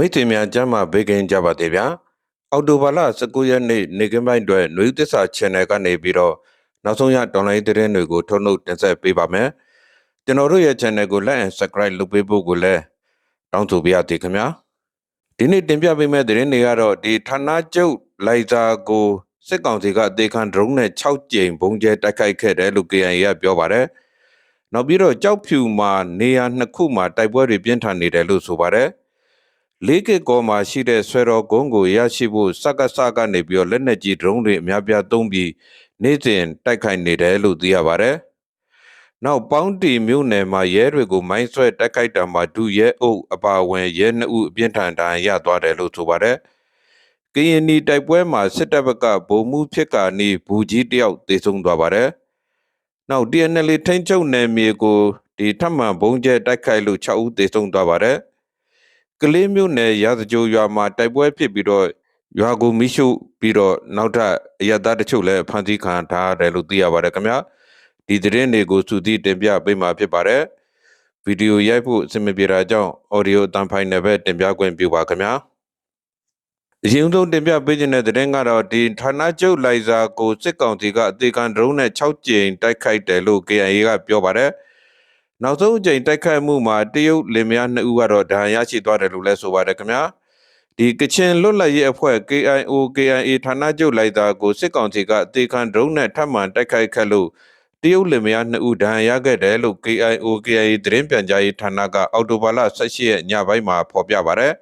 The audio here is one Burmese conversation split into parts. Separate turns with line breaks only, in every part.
မိတ်ဆွေများကျမ်းမာဘေးကင်းကြပါသေးဗျာအော်တိုဘာလ19ရက်နေ့နေကင်းပိုင်းအတွက်ຫນွေသစ္စာ channel ကနေပြီးတော့နောက်ဆုံးရဒေါ်လာသတင်းတွေကိုထုတ်နှုတ်တင်ဆက်ပေးပါမယ်ကျွန်တော်တို့ရဲ့ channel ကို like and subscribe လုပ်ပေးဖို့ကိုလည်းတောင်းဆိုပါရစေခင်ဗျာဒီနေ့တင်ပြပေးမယ့်သတင်းတွေကတော့ဒီဌာနချုပ်လိုက်စာကိုစစ်ကောင်စီကအသေးခံ drone နဲ့6ကြိမ်ဘုံကျဲတိုက်ခိုက်ခဲ့တယ်လို့ KIA ကပြောပါတယ်နောက်ပြီးတော့ကြောက်ဖြူမှာနေရာနှစ်ခုမှာတိုက်ပွဲတွေပြင်းထန်နေတယ်လို့ဆိုပါတယ် လေးကကောမှာရှိတဲ့ဆွဲတော်ကုန်းကိုရရှိဖို့စက္ကစကနေပြီးတော့လက်နက်ကြီးဒရုန်းတွေအများပြားသုံးပြီးနေ့စဉ်တိုက်ခိုက်နေတယ်လို့သိရပါတယ်။နောက်ပေါင်းတီမြို့နယ်မှာရဲတွေကိုမိုင်းဆွဲတိုက်ခိုက်တာမှာဒုရဲအုပ်အပါအဝင်ရဲနှစ်ဦးအပြင်းထန်ဒဏ်ရာရသွားတယ်လို့ဆိုပါတယ်။ကရင်နီတိုက်ပွဲမှာစစ်တပ်ဘက်ကဗိုလ်မှူးဖြစ်ကာနေဘူကြီးတယောက်သေဆုံးသွားပါတယ်။နောက် TNL ထိန်းချုပ်နယ်မြေကိုဒီထပ်မံဘုံကျဲတိုက်ခိုက်လို့6ဦးသေဆုံးသွားပါတယ်။ ကလေးမျိုးနယ်ရာဇကြိုရွာမှာတိုက်ပွဲဖြစ်ပြီးတော့ရွာကိုမိရှုပြီးတော့နောက်ထပ်အရသားတချို့လည်းဖမ်းဆီးခံထားရတယ်လို့သိရပါတယ်ခင်ဗျာဒီသတင်းတွေကိုစုစည်းတင်ပြပေးမှာဖြစ်ပါတယ်ဗီဒီယိုရိုက်ဖို့အဆင်မပြေတာကြောင့် audio အတန်ဖိုင်နဲ့ပဲတင်ပြခွင့်ပြုပါခင်ဗျာအရင်ဆုံးတင်ပြပေးခြင်းတဲ့သတင်းကတော့ဒီဌာနချုပ်လိုက်စာကိုစစ်ကောင်စီကအသေးခံဒရုန်းနဲ့6ကြိမ်တိုက်ခိုက်တယ်လို့ KIA ကပြောပါတယ်။ နောက်ဆုံးအကြိမ်တိုက်ခိုက်မှုမှာတရုတ်လင်မယားနှစ်ဦးကတော့ဒဏ်ရာရရှိသွားတယ်လို့လည်းဆိုပါတယ်ခင်ဗျာဒီကချင်လွတ်လပ်ရေးအဖွဲ့ KIO KIA ဌာနချုပ်လိုက်တာကိုစစ်ကောင်စီကအသေးခံဒရုန်းနဲ့ထပ်မံတိုက်ခိုက်ခဲ့လို့တရုတ်လင်မယားနှစ်ဦးဒဏ်ရာရခဲ့တယ်လို့ KIO KIA သတင်းပြန်ကြားရေးဌာနကအော်တိုဘာလ18ရက်ညပိုင်းမှာဖော်ပြပါတယ်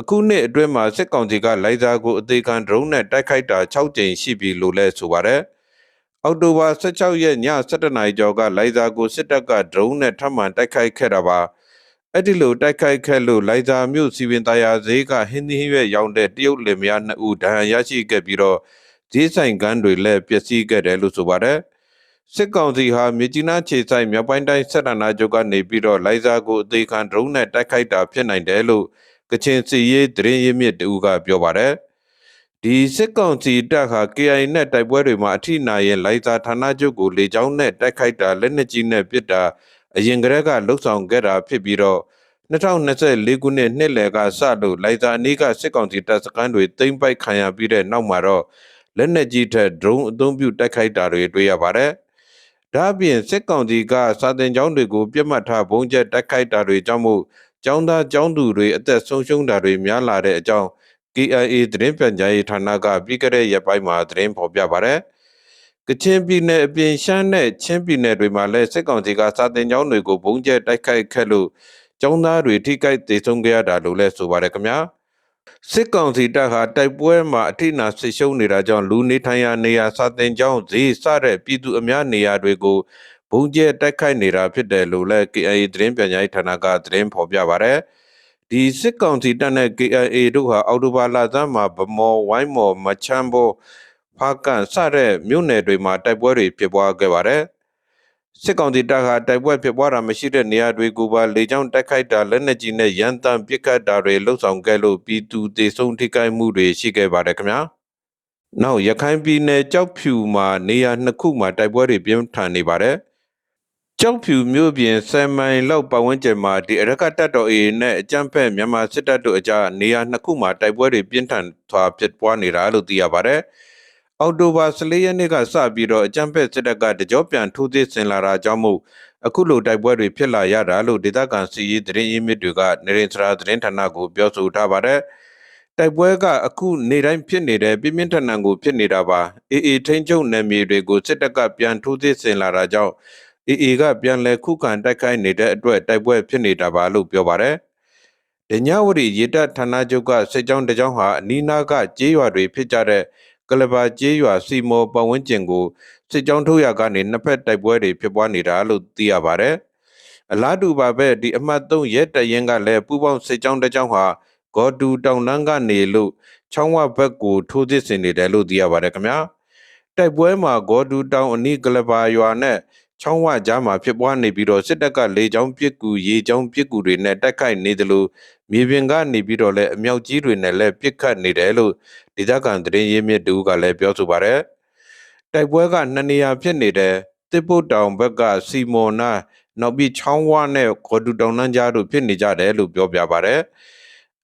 အခုနှစ်အတွင်းမှာစစ်ကောင်စီကလိုက်တာကိုအသေးခံဒရုန်းနဲ့တိုက်ခိုက်တာ6ကြိမ်ရှိပြီလို့လည်းဆိုပါတယ်။ အောက်တိုဘာ16ရက်ည7:00နာရီကျော်ကလိုင်ဇာကိုစစ်တပ်ကဒရုန်းနဲ့ထပ်မံတိုက်ခိုက်ခဲ့တာပါအဲ့ဒီလိုတိုက်ခိုက်ခဲ့လို့လိုင်ဇာမြို့စီပင်တရားဈေးကဟင်းသီးရွက်ရောင်းတဲ့တရုတ်လင်မယားနှစ်ဦးဒဏ်ရာရရှိခဲ့ပြီးတော့ဈေးဆိုင်ကန်းတွေလည်းပျက်စီးခဲ့တယ်လို့ဆိုပါတယ်စစ်ကောင်စီဟာမြကြီးနားခြေဆိုင်မြောက်ပိုင်းတိုင်းဆက်တနာချုပ်ကနေပြီးတော့လိုင်ဇာကိုအသေးခံဒရုန်းနဲ့တိုက်ခိုက်တာဖြစ်နိုင်တယ်လို့ကချင်စီရေးသတင်းရင်းမြစ်တူကပြောပါတယ်။ ဒီစစ်ကောင်စီတပ်ဟာ KI နဲ့တိုက်ပွဲတွေမှာအထိနာရင်လိုက်စာဌာနချုပ်ကိုလေကြောင်းနဲ့တိုက်ခိုက်တာလက်နက်ကြီးနဲ့ပစ်တာအရင်ကတည်းကလှုပ်ဆောင်ခဲ့တာဖြစ်ပြီးတော့2024ခုနှစ်နှစ်လယ်ကစလို့လိုက်စာအနည်းကစစ်ကောင်စီတပ်စခန်းတွေတိမ့်ပိုက်ခံရပြီးတဲ့နောက်မှာတော့လက်နက်ကြီးထက်ဒရုန်းအသုံးပြုတိုက်ခိုက်တာတွေတွေ့ရပါတယ်။ဒါ့အပြင်စစ်ကောင်စီကစာတင်ကျောင်းတွေကိုပြစ်မှတ်ထားဘုံကျက်တိုက်ခိုက်တာတွေကြောင့်မို့ကျောင်းသားကျောင်းသူတွေအသက်ဆုံးရှုံးတာတွေများလာတဲ့အကြောင်း KIA သတင်းပြန်ကြားရေးဌာနကပြီးခဲ့တဲ့ရက်ပိုင်းမှာသတင်းဖော်ပြပါရယ်ကချင်ပြည်နယ်အပြင်ရှမ်းနဲ့ချင်းပြည်နယ်တွေမှာလည်းစစ်ကောင်စီကစာတင်ကျောင်းတွေကိုဘုံကျဲတိုက်ခိုက်ခဲ့လို့ကျောင်းသားတွေထိခိုက်ဒေဆုံးခဲ့ရတာလို့လည်းဆိုပါရယ်ခင်ဗျာစစ်ကောင်စီတပ်ဟာတိုက်ပွဲမှာအထိနာဆစ်ရှုံးနေတာကြောင့်လူနေထိုင်ရာနေရာစာတင်ကျောင်းဈေးစတဲ့ပြည်သူအများနေရာတွေကိုဘုံကျဲတိုက်ခိုက်နေတာဖြစ်တယ်လို့လည်း KIA သတင်းပြန်ကြားရေးဌာနကသတင်းဖော်ပြပါရယ် ဒီစစ်ကောင်စီတပ်နဲ့ KIA တို့ဟာအော်တိုဘာလဆန်းမှာဗမော်ဝိုင်းမော်မချမ်းဘောဖားကန်စတဲ့မြို့နယ်တွေမှာတိုက်ပွဲတွေဖြစ်ပွားခဲ့ပါတယ်စစ်ကောင်စီတပ်ဟာတိုက်ပွဲဖြစ်ပွားတာမရှိတဲ့နေရာတွေကိုပါလေကြောင်းတိုက်ခိုက်တာလက်နက်ကြီးနဲ့ရန်တမ်းပစ်ခတ်တာတွေလှုပ်ဆောင်ခဲ့လို့ပြည်သူဒေဆုံးထိခိုက်မှုတွေရှိခဲ့ပါတယ်ခင်ဗျာ။နောက်ရခိုင်ပြည်နယ်ကြောက်ဖြူမှာနေရာနှစ်ခုမှာတိုက်ပွဲတွေပြင်းထန်နေပါတယ်။ ကျောက်ဖြူမြို့ပြင်ဆယ်မိုင်လောက်ပတ်ဝန်းကျင်မှာဒီအရကတပ်တော် AA နဲ့အကြမ်းဖက်မြန်မာစစ်တပ်တို့အကြားနေရာနှစ်ခုမှာတိုက်ပွဲတွေပြင်းထန်စွာဖြစ်ပွားနေတာလို့သိရပါတယ်။အောက်တိုဘာ14ရက်နေ့ကစပြီးတော့အကြမ်းဖက်စစ်တပ်ကတကြောပြန်ထိုးသစ်ဆင်လာတာကြောင့်မို့အခုလိုတိုက်ပွဲတွေဖြစ်လာရတာလို့ဒေသခံစီရေးသတင်းရင်းမြစ်တွေကနေရင်စရာသတင်းဌာနကိုပြောဆိုထားပါတယ်။တိုက်ပွဲကအခုနေတိုင်းဖြစ်နေတဲ့ပြင်းပြင်းထန်ထန်ကိုဖြစ်နေတာပါ။ AA ထိန်းချုပ်နယ်မြေတွေကိုစစ်တပ်ကပြန်ထိုးသစ်ဆင်လာတာကြောင့် AA ကပြန်လည်ခုခံတိုက်ခိုက်နေတဲ့အတွက်တိုက်ပွဲဖြစ်နေတာပါလို့ပြောပါတယ်။ဒညဝရီရေတပ်ဌာနချုပ်ကစစ်ကြောင်းတစ်ကြောင်းဟာအနီးနားကကျေးရွာတွေဖြစ်ကြတဲ့ကလဘာကျေးရွာစီမောပတ်ဝန်းကျင်ကိုစစ်ကြောင်းထုတ်ရကနေနှစ်ဖက်တိုက်ပွဲတွေဖြစ်ပွားနေတာလို့သိရပါတယ်။အလားတူပါပဲဒီအမှတ်3ရဲတရင်ကလည်းပူပေါင်းစစ်ကြောင်းတစ်ကြောင်းဟာဂေါ်တူတောင်တန်းကနေလို့ချောင်းဝဘက်ကိုထိုးသစ်ဆင်နေတယ်လို့သိရပါတယ်ခင်ဗျာ။တိုက်ပွဲမှာဂေါ်တူတောင်အနီးကလဘာရွာနဲ့ ချောင်းဝကြားမှာဖြစ်ပွားနေပြီးတော့စစ်တပ်ကလေကြောင်းပစ်ကူရေကြောင်းပစ်ကူတွေနဲ့တိုက်ခိုက်နေတယ်လို့မြေပြင်ကနေပြီးတော့လည်းအမြောက်ကြီးတွေနဲ့လည်းပစ်ခတ်နေတယ်လို့ဒေသခံသတင်းရင်းမြစ်တူကလည်းပြောဆိုပါတယ်တိုက်ပွဲကနှစ်နေရာဖြစ်နေတယ်တစ်ပုတ်တောင်ဘက်ကစီမော်နာနောက်ပြီးချောင်းဝနဲ့ခေါ်တူတောင်နှန်းကြားတို့ဖြစ်နေကြတယ်လို့ပြောပြပါတယ်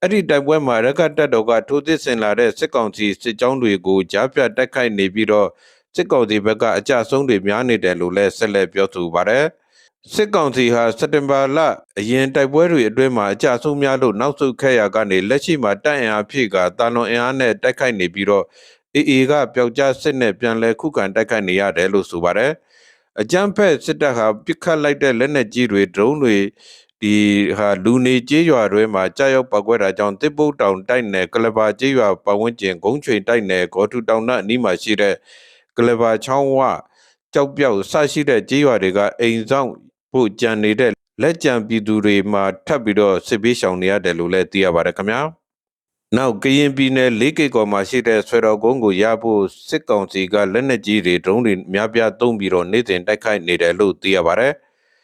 အဲ့ဒီတိုက်ပွဲမှာရကတက်တော်ကထိုးသစ်ဆင်လာတဲ့စစ်ကောင်စီစစ်ကြောင်းတွေကိုကြားပြတ်တိုက်ခိုက်နေပြီးတော့ စစ်ကောင်စီဘက်ကအကြဆုံးတွေများနေတယ်လို့လည်းဆက်လက်ပြောဆိုပါတယ်စစ်ကောင်စီဟာစက်တင်ဘာလအရင်တိုက်ပွဲတွေအတွင်းမှာအကြဆုံးများလို့နောက်ဆုတ်ခဲ့ရကနေလက်ရှိမှာတိုက်အင်အားဖြည့်ကတာလွန်အင်အားနဲ့တိုက်ခိုက်နေပြီးတော့အေအေကပျောက်ကြားစစ်နဲ့ပြန်လဲခုခံတိုက်ခိုက်နေရတယ်လို့ဆိုပါတယ်အကြမ်းဖက်စစ်တပ်ဟာပြစ်ခတ်လိုက်တဲ့လက်နက်ကြီးတွေဒရုန်းတွေဒီဟာလူနေကြေးရွာတွေမှာကြာရောက်ပောက်ကွဲတာကြောင့်တစ်ပုတ်တောင်တိုက်နယ်ကလဘာကြေးရွာပတ်ဝန်းကျင်ဂုံးချွေတိုက်နယ်ဂေါ်ထူတောင်နှအနီးမှာရှိတဲ့ ကလဘာချောင်းဝကြောက်ပြောက်ဆရှိတဲ့ကြေးရွာတွေကအိမ်ဆောင်ဖို့ကြံနေတဲ့လက်ကြံပြည်သူတွေမှာထပ်ပြီးတော့စစ်ပေးရှောင်နေရတယ်လို့လည်းသိရပါတယ်ခင်ဗျာနောက်ကရင်ပြည်နယ်လေးကိတ်ကော်မှာရှိတဲ့ဆွေတော်ကုန်းကိုရဖို့စစ်ကောင်စီကလက်နက်ကြီးတွေဒရုန်းတွေများပြားသုံးပြီးတော့နေ့စဉ်တိုက်ခိုက်နေတယ်လို့သိရပါတယ်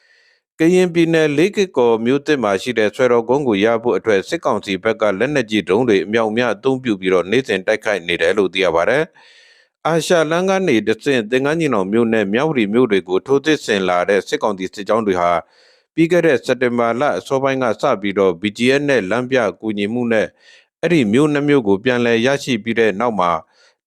။ကရင်ပြည်နယ်လေးကကော်မြို့တစ်မှာရှိတဲ့ဆွေတော်ကုန်းကိုရဖို့အတွက်စစ်ကောင်စီဘက်ကလက်နက်ကြီးဒရုန်းတွေအမြောက်အများအသုံးပြုပြီးတော့နေ့စဉ်တိုက်ခိုက်နေတယ်လို့သိရပါတယ်။ အာရှလန်းကနေတဆင့်သင်္ကန်းညီနောင်မြို့နယ်မြောက်ရီမြို့တွေကိုထိုးသစ်ဆင်လာတဲ့စစ်ကောင်စီစစ်ကြောင်းတွေဟာပြီးခဲ့တဲ့စက်တင်ဘာလအစောပိုင်းကစပြီးတော့ BGN နဲ့လမ်းပြကူညီမှုနဲ့အဲ့ဒီမြို့နှမျိုးကိုပြန်လည်ရရှိပြီးတဲ့နောက်မှာ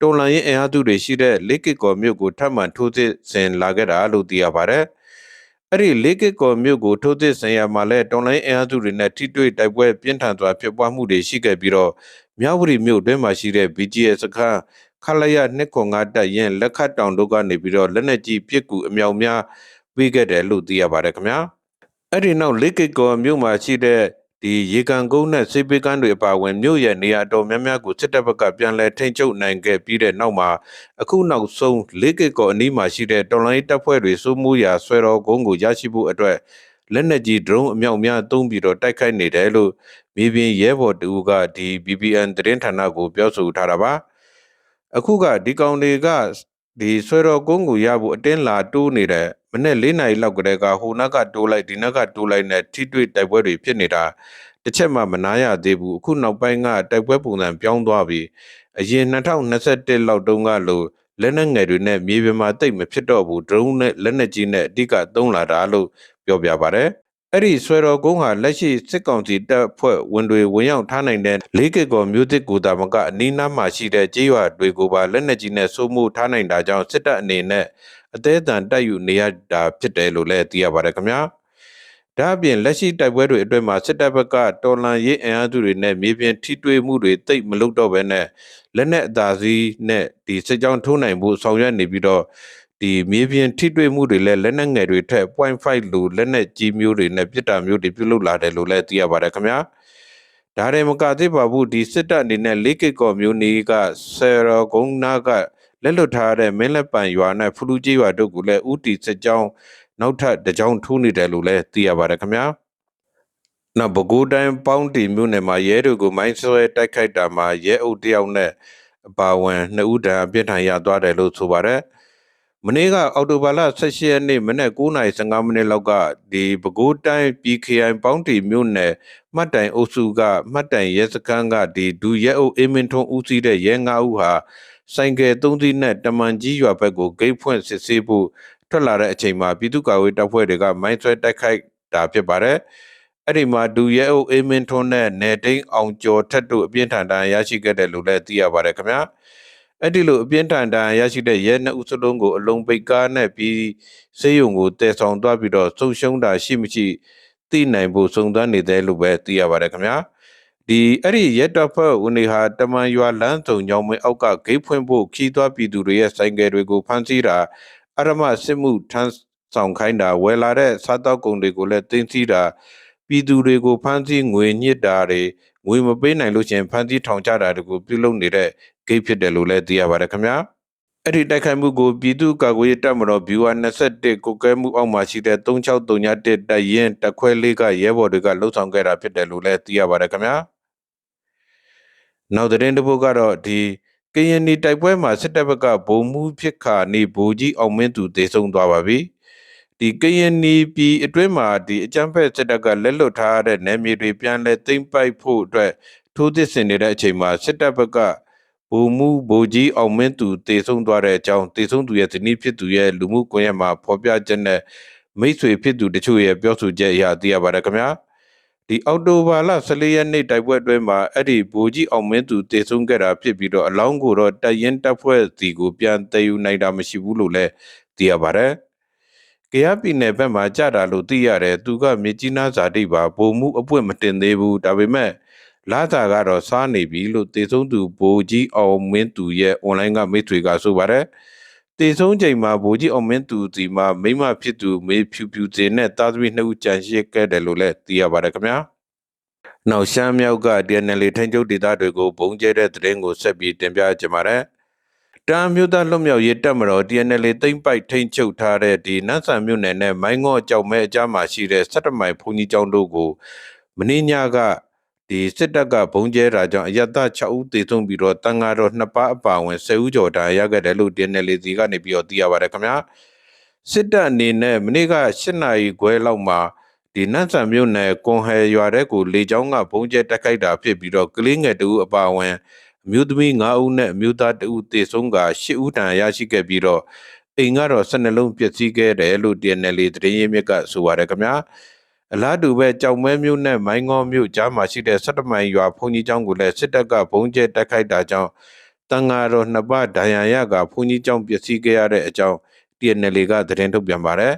တော်လန်ရင်အင်အားစုတွေရှိတဲ့လေးကကော်မြို့ကိုထပ်မံထိုးသစ်ဆင်လာခဲ့တာလို့သိရပါတယ်။အဲ့ဒီလေးကကော်မြို့ကိုထိုးသစ်ဆင်ရမှာလဲတော်လိုင်းအင်အားစုတွေနဲ့ထိတွေ့တိုက်ပွဲပြင်းထန်စွာဖြစ်ပွားမှုတွေရှိခဲ့ပြီးတော့မြောက်ဝတီမြို့တွင်းမှာရှိတဲ့ BGS စခန်း ခလရ295တပ်ရင်လက်ခတ်တောင်တို့ကနေပြီးတော့လက်နက်ကြီးပစ်ကူအမြောက်များပေးခဲ့တယ်လို့သိရပါတယ်ခင်ဗျာ။အဲ့ဒီနောက်လေးကကော်မြို့မှာရှိတဲ့ဒီရေကန်ကုန်းနဲ့စေးပေးကန်းတွေအပါအဝင်မြို့ရဲ့နေရာတော်များများကိုစစ်တပ်ဘက်ကပြန်လည်ထိန်းချုပ်နိုင်ခဲ့ပြီးတဲ့နောက်မှာအခုနောက်ဆုံးလေးကကော်အနီးမှာရှိတဲ့တော်လိုင်းတပ်ဖွဲ့တွေစိုးမိုးရာဆွဲတော်ကုန်းကိုရရှိဖို့အတွက်လက်နက်ကြီးဒရုန်းအမြောက်များသုံးပြီးတော့တိုက်ခိုက်နေတယ်လို့မြေပြင်ရဲဘော်တူကဒီ BBN သတင်းဌာနကိုပြောဆိုထားတာပါ အခုကဒီကောင်တွေကဒီဆွဲတော်ကုန်းကိုရဖို့အတင်းလာတိုးနေတယ်မနေ့၄နာရီလောက်ကတည်းကဟိုနက်ကတိုးလိုက်ဒီနက်ကတိုးလိုက်နဲ့ထိတွေ့တိုက်ပွဲတွေဖြစ်နေတာတစ်ချက်မှမနာရသေးဘူးအခုနောက်ပိုင်းကတိုက်ပွဲပုံစံပြောင်းသွားပြီအရင်2021လောက်တုန်းကလို့လက်နက်ငယ်တွေနဲ့မြေပြင်မှာတိတ်မဖြစ်တော့ဘူးဒရုန်းနဲ့လက်နက်ကြီးနဲ့အဓိကသုံးလာတာလို့ပြောပြပါတယ် အဲ့ဒီဆွဲတော်ကုန်းဟာလက်ရှိစစ်ကောင်စီတပ်ဖွဲ့ဝင်တွေဝင်ရောက်ထားနိုင်တဲ့လေးကကော်မျိုးတစ်ကိုတာမကအနီးနားမှာရှိတဲ့ကြေးရွာတွေကိုပါလက်နက်ကြီးနဲ့စိုးမိုးထားနိုင်တာကြောင့်စစ်တပ်အနေနဲ့အသေးအံတိုက်ယူနေရတာဖြစ်တယ်လို့လည်းသိရပါတယ်ခင်ဗျာဒါအပြင်လက်ရှိတိုက်ပွဲတွေအတွင်းမှာစစ်တပ်ဘက်ကတော်လန်ရေးအင်အားစုတွေနဲ့မြေပြင်ထိတွေ့မှုတွေတိတ်မလုပ်တော့ဘဲနဲ့လက်နက်အသာစီးနဲ့ဒီစစ်ကြောင်းထိုးနိုင်ဖို့ဆောင်ရွက်နေပြီးတော့ ဒီမြေပြင်ထိတွေ့မှုတွေလည်းလက်နက်ငယ်တွေထက်0.5လိုလက်နက်ကြီးမျိုးတွေနဲ့ပြစ်တာမျိုးတွေပြုလုပ်လာတယ်လို့လည်းသိရပါတယ်ခင်ဗျာဒါရင်မကသေးပါဘူးဒီစစ်တပ်အနေနဲ့လေးကကော်မျိုးနီကဆယ်ရောဂုံနာကလက်လွတ်ထားတဲ့မင်းလက်ပံရွာနဲ့ဖလူကြီးရွာတို့ကလည်းဥတီစစ်ကြောင်းနောက်ထပ်တကြောင်ထိုးနေတယ်လို့လည်းသိရပါတယ်ခင်ဗျာနောက်ဘကိုးတိုင်းပေါင်းတီမြို့နယ်မှာရဲတို့ကိုမိုင်းဆွဲတိုက်ခိုက်တာမှာရဲအုပ်တယောက်နဲ့အပါဝင်နှစ်ဦးတန်းအပြစ်ထန်ရသွားတယ်လို့ဆိုပါတယ် မနေ့ကအော်တိုဘာလ16ရက်နေ့မနက်9:15မိနစ်လောက်ကဒီပဲခူးတိုင်း PKI ပေါင်းတီမြို့နယ်မှတ်တိုင်အုပ်စုကမှတ်တိုင်ရဲစခန်းကဒီဒူရဲအုပ်အင်းမင်းထွန်းဦးစီးတဲ့ရဲ၅ဦးဟာဆိုင်ကယ်၃စီးနဲ့တမန်ကြီးရွာဘက်ကိုဂိတ်ဖွင့်စစ်ဆေးဖို့ထွက်လာတဲ့အချိန်မှာပြည်သူ့ကာကွယ်တပ်ဖွဲ့တွေကမိုင်းဆွဲတိုက်ခိုက်တာဖြစ်ပါတယ်။အဲ့ဒီမှာဒူရဲအုပ်အေးမင်းထွန်းနဲ့နယ်တိန်အောင်ကျော်ထက်တို့အပြင်းထန်တန်ရရှိခဲ့တယ်လို့လည်းသိရပါတယ်ခင်ဗျာ။ အဲ့ဒီလိုအပြင်းထန်တန်ရရှိတဲ့ရဲနှစ်ဦးစလုံးကိုအလုံးပိတ်ကားနဲ့ပြီးစေယုံကိုတည်ဆောင်သွားပြီးတော့ဆုံရှုံတာရှိမရှိသိနိုင်ဖို့စုံစမ်းနေတယ်လို့ပဲသိရပါတယ်ခင်ဗျာ။ဒီအဲ့ဒီရက်တပ်ဖွဲ့ဦးနေဟာတမန်ရွာလမ်းစုံညောင်မင်းအောက်ကဂိတ်ဖွင့်ဖို့ခီးသွွားပြည်သူတွေရဲ့ဆိုင်ကယ်တွေကိုဖမ်းဆီးတာအရမစစ်မှုထမ်းဆောင်ခိုင်းတာဝယ်လာတဲ့စားတောက်ကုန်တွေကိုလည်းတင်းစီတာပြည်သူတွေကိုဖမ်းဆီးငွေညစ်တာတွေငွေမပေးနိုင်လို့ရှင်ဖမ်းဆီးထောင်ချတာတွေကိုပြုလုပ်နေတဲ့ ဂိတ်ဖြစ်တယ်လို့လည်းသိရပါတယ်ခင်ဗျာအဲ့ဒီတိုက်ခိုက်မှုကိုပြည်သူ့ကာကွယ်ရေးတပ်မတော် viewer 21ကိုကဲမှုအောက်မှာရှိတဲ့3631တပ်ရင်တပ်ခွဲလေးကရဲဘော်တွေကလှုပ်ဆောင်ခဲ့တာဖြစ်တယ်လို့လည်းသိရပါတယ်ခင်ဗျာနောက်သတင်းတစ်ပုဒ်ကတော့ဒီကရင်နီတိုက်ပွဲမှာစစ်တပ်ဘက်ကဗိုလ်မှူးဖြစ်ခါနေဗိုလ်ကြီးအောင်မင်းသူတေဆုံးသွားပါပြီဒီကရင်နီပြည်အတွင်းမှာဒီအကြမ်းဖက်စစ်တပ်ကလက်လွတ်ထားတဲ့နယ်မြေတွေပြန်လဲသိမ်းပိုက်ဖို့အတွက်ထိုးသစ်ဆင်နေတဲ့အချိန်မှာစစ်တပ်ဘက်က ဗိုလ်မှူးဗိုလ်ကြီးအောင်မင်းသူတေဆုံးသွားတဲ့အကြောင်းတေဆုံးသူရဲ့ဇနီးဖြစ်သူရဲ့လူမှုကွန်ရက်မှာဖော်ပြချက်နဲ့မိတ်ဆွေဖြစ်သူတချို့ရဲ့ပြောဆိုချက်အရသိရပါတယ်ခင်ဗျာဒီအော်တိုဘာလ14ရက်နေ့တိုက်ပွဲအတွင်းမှာအဲ့ဒီဘူကြီးအောင်မင်းသူတေဆုံးခဲ့တာဖြစ်ပြီးတော့အလောင်းကိုတော့တရင်တပ်ဖွဲ့စီကိုပြန်တည်ယူနိုင်တာမရှိဘူးလို့လည်းသိရပါတယ်။ကြရပြည်နယ်ဘက်မှာကြာတာလို့သိရတယ်သူကမြကြီးနားဇာတိပါဗိုလ်မှုအပွင့်မတင်သေးဘူးဒါပေမဲ့ လာသာကတော့စားနေပြီလို့တေဆုံးသူဘူကြီးအောင်မင်းသူရဲ့ online ကမိတ်ဆွေကဆိုပါတယ်။တေဆုံးချိန်မှာဘူကြီးအောင်မင်းသူစီမှာမိမဖြစ်သူမေဖြူဖြူစင်နဲ့တာသမီနှစ်ဦးကြံရှိခဲ့တယ်လို့လည်းသိရပါတယ်ခင်ဗျာ။နောက်ရှမ်းမြောက်က DNL ထိန်းချုပ်ဒေသတွေကိုဘုံကျဲတဲ့သတင်းကိုဆက်ပြီးတင်ပြကြပါမယ်။တမ်းမြို့သားလွတ်မြောက်ရေးတပ်မတော် DNL သိမ့်ပိုက်ထိန်းချုပ်ထားတဲ့ဒီနတ်ဆန်မြို့နယ်နဲ့မိုင်းငေါ့ကြောက်မဲအကြားမှာရှိတဲ့စက်တမိုင်ဘုံကြီးကျောင်းတို့ကိုမင်းညက ဒီစစ်တပ်ကဘုံကျဲတာကြောင့်အယက်သား6ဦးသေဆုံးပြီးတော့တန်ဃာတော်2ပါးအပါအဝင်10ဦးကျော်ဒါရခဲ့တယ်လို့ DNL စီကနေပြီးတော့သိရပါတယ်ခင်ဗျာစစ်တပ်အနေနဲ့မနေ့က8နာရီခွဲလောက်မှာဒီနတ်ဆန်မြို့နယ်ကွန်ဟဲရွာတဲ့ကိုလေကြောင်းကဘုံကျဲတက်ခိုက်တာဖြစ်ပြီးတော့ကလေးငယ်တူအပါအဝင်အမျိုးသမီး9ဦးနဲ့အမျိုးသား2ဦးသေဆုံးက10ဦးတန်ရရှိခဲ့ပြီးတော့အိမ်ကတော့12လုံးပျက်စီးခဲ့တယ်လို့ DNL သတင်းရင်းမြစ်ကဆိုပါတယ်ခင်ဗျာ အလားတူပဲကြောင်မဲမြို့နဲ့မိုင်းငေါမြို့ကြားမှာရှိတဲ့17မိုင်ရွာဘုံကြီးကျောင်းကိုလည်းစစ်တပ်ကဘုံကျဲတက်ခိုက်တာကြောင့်တန်ဃာတော်နှစ်ပါးဒဏ်ရာရကဘုံကြီးကျောင်းပျက်စီးခဲ့ရတဲ့အကြောင်း TNL ကသတင်းထုတ်ပြန်ပါတယ်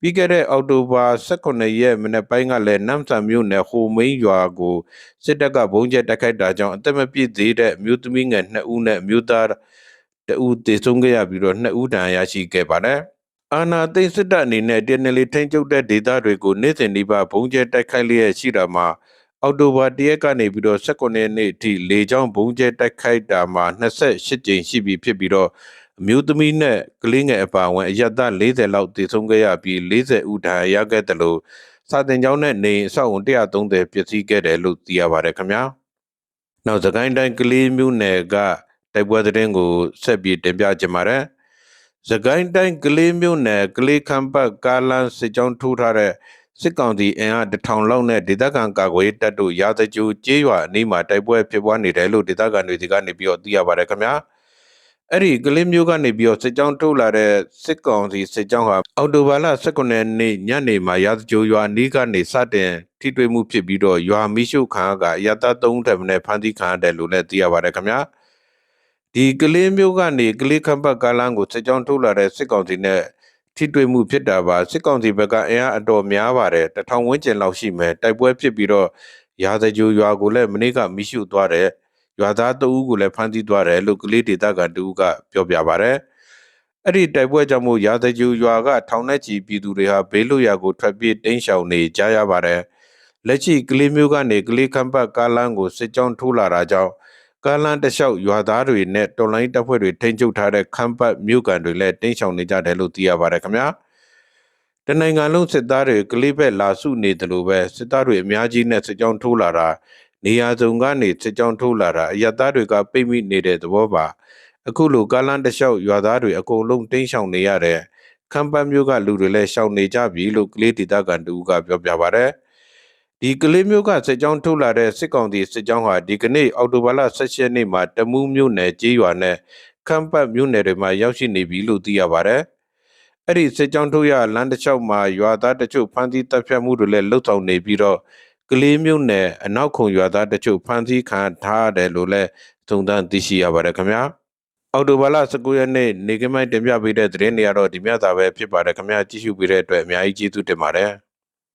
ပြီးခဲ့တဲ့အောက်တိုဘာ18ရက်မနေ့ပိုင်းကလည်းနမ်ဆန်မြို့နယ်ဟိုမိန်ရွာကိုစစ်တပ်ကဘုံကျဲတက်ခိုက်တာကြောင့်အသက်မပြည့်သေးတဲ့မြို့သမီးငယ်2ဦးနဲ့မြို့သားတဦးတေဆုံးခဲ့ရပြီးတော့2ဦးဒဏ်ရာရရှိခဲ့ပါတယ် အာနာသိန်းစစ်တပ်အနေနဲ့ TNL ထိန်းချုပ်တဲ့ဒေသတွေကိုနေ့စဉ်ဒီပါဘုံကျဲတိုက်ခိုက်လျက်ရှိတာမှာအောက်တိုဘာ၁ရက်ကနေပြီးတော့18ရက်နေ့အထိလေကြောင်းဘုံကျဲတိုက်ခိုက်တာမှာ28ကြိမ်ရှိပြီဖြစ်ပြီးတော့အမျိုးသမီးနဲ့ကလေးငယ်အပါအဝင်အရက်သား40လောက်တည်ဆုံးခဲ့ရပြီး40ဦးဒဏ်ရာရခဲ့တယ်လို့စာတင်ကျောင်းနဲ့နေအဆောက်အုံ130ပျက်စီးခဲ့တယ်လို့သိရပါတယ်ခင်ဗျာ။နောက်သခိုင်းတိုင်းကလေးမျိုးနယ်ကတိုက်ပွဲသတင်းကိုဆက်ပြီးတင်ပြကြပါမယ်။ သခိုင်းတိုင်းကလေးမျိုးနယ်ကလေးခမ်းပတ်ကားလမ်းစစ်ကြောင်းထိုးထားတဲ့စစ်ကောင်စီအင်အားတထောင်လောက်နဲ့ဒေသခံကာကွယ်တပ်တို့ရာဇကြိုကျေးရွာအနီးမှာတိုက်ပွဲဖြစ်ပွားနေတယ်လို့ဒေသခံတွေဒီကနေပြီးတော့သိရပါတယ်ခင်ဗျာ။အဲ့ဒီကလေးမျိုးကနေပြီးတော့စစ်ကြောင်းထုတ်လာတဲ့စစ်ကောင်စီစစ်ကြောင်းဟာအော်တိုဘာလ19ရက်နေ့ညနေမှာရာဇကြိုရွာနီးကနေစတင်ထိတွေ့မှုဖြစ်ပြီးတော့ရွာမီးရှို့ခံကရတသုံးထပ်နဲ့ဖမ်းဆီးခံရတယ်လို့လည်းသိရပါတယ်ခင်ဗျာ ဒီကလေးမျိုးကနေကလေးခမ်းပတ်ကားလမ်းကိုစစ်ကြောင်းထုတ်လာတဲ့စစ်ကောင်စီနဲ့ထိတွေ့မှုဖြစ်တာပါစစ်ကောင်စီဘက်ကအင်အားအတော်များပါတယ်တထောင်ဝန်းကျင်လောက်ရှိမယ်တိုက်ပွဲဖြစ်ပြီးတော့ရာဇကြိုရွာကိုလည်းမနေ့ကမီးရှို့သွားတယ်ရွာသားတအူးကိုလည်းဖမ်းဆီးသွားတယ်လို့ကလေးဒေသခံတဦးကပြောပြပါဗျ။အဲ့ဒီတိုက်ပွဲကြောင့်မို့ရာသကျူရွာကထောင်နဲ့ချီပြည်သူတွေဟာဘေးလွတ်ရာကိုထွက်ပြေးတိမ်းရှောင်နေကြရပါတယ်။လက်ရှိကလေးမျိုးကနေကလေးခမ်းပတ်ကားလမ်းကိုစစ်ကြောင်းထိုးလာတာကြောင့် ကားလမ်းတစ်လျှောက်ရွာသားတွေနဲ့တော်လိုင်းတပ်ဖွဲ့တွေထိန်းချုပ်ထားတဲ့ခမ်းပတ်မြို့ကန်တွေလည်းတိမ်းရှောင်နေကြတယ်လို့သိရပါတယ်ခင်ဗျာ။တနိုင်ငံလုံးစစ်သားတွေကလေးဘက်လာစုနေတယ်လို့ပဲစစ်သားတွေအများကြီးနဲ့စစ်ကြောင်းထိုးလာတာနေရာစုံကနေစစ်ကြောင်းထိုးလာတာအရသားတွေကပိတ်မိနေတဲ့သဘောပါအခုလိုကားလန်းတစ်လျှောက်ရွာသားတွေအကုန်လုံးတင်းရှောင်နေရတဲ့ခမ်းပတ်မျိုးကလူတွေလည်းရှောင်နေကြပြီလို့ကလေးဒေသခံတူကပြောပြပါဗျ ဒီကလေးမျိုးကစစ်ကြောင်းထုတ်လာတဲ့စစ်ကောင်စီစစ်ကြောင်းဟာဒီကနေ့အော်တိုဘာလ16ရက်နေ့မှာတမူးမြို့နယ်ကြေးရွာနဲ့ခမ်းပတ်မြို့နယ်တွေမှာရောက်ရှိနေပြီလို့သိရပါတယ်။အဲ့ဒီစစ်ကြောင်းထုတ်ရလမ်းတစ်လျှောက်မှာရွာသားတချို့ဖမ်းဆီးတပ်ဖြတ်မှုတွေလည်းလှုပ်ဆောင်နေပြီးတော့ကလေးမျိုးနယ်အနောက်ခုံရွာသားတချို့ဖမ်းဆီးခံထားရတယ်လို့လည်းသုံးသပ်သိရှိရပါတယ်ခင်ဗျာအော်တိုဘာလ19ရက်နေ့နေကမိုင်းတင်ပြပေးတဲ့သတင်းတွေကတော့ဒီမြတ်သာပဲဖြစ်ပါတယ်ခင်ဗျာကြည့်ရှုပေးတဲ့အတွက်အများကြီးကျေးဇူးတင်ပါတယ်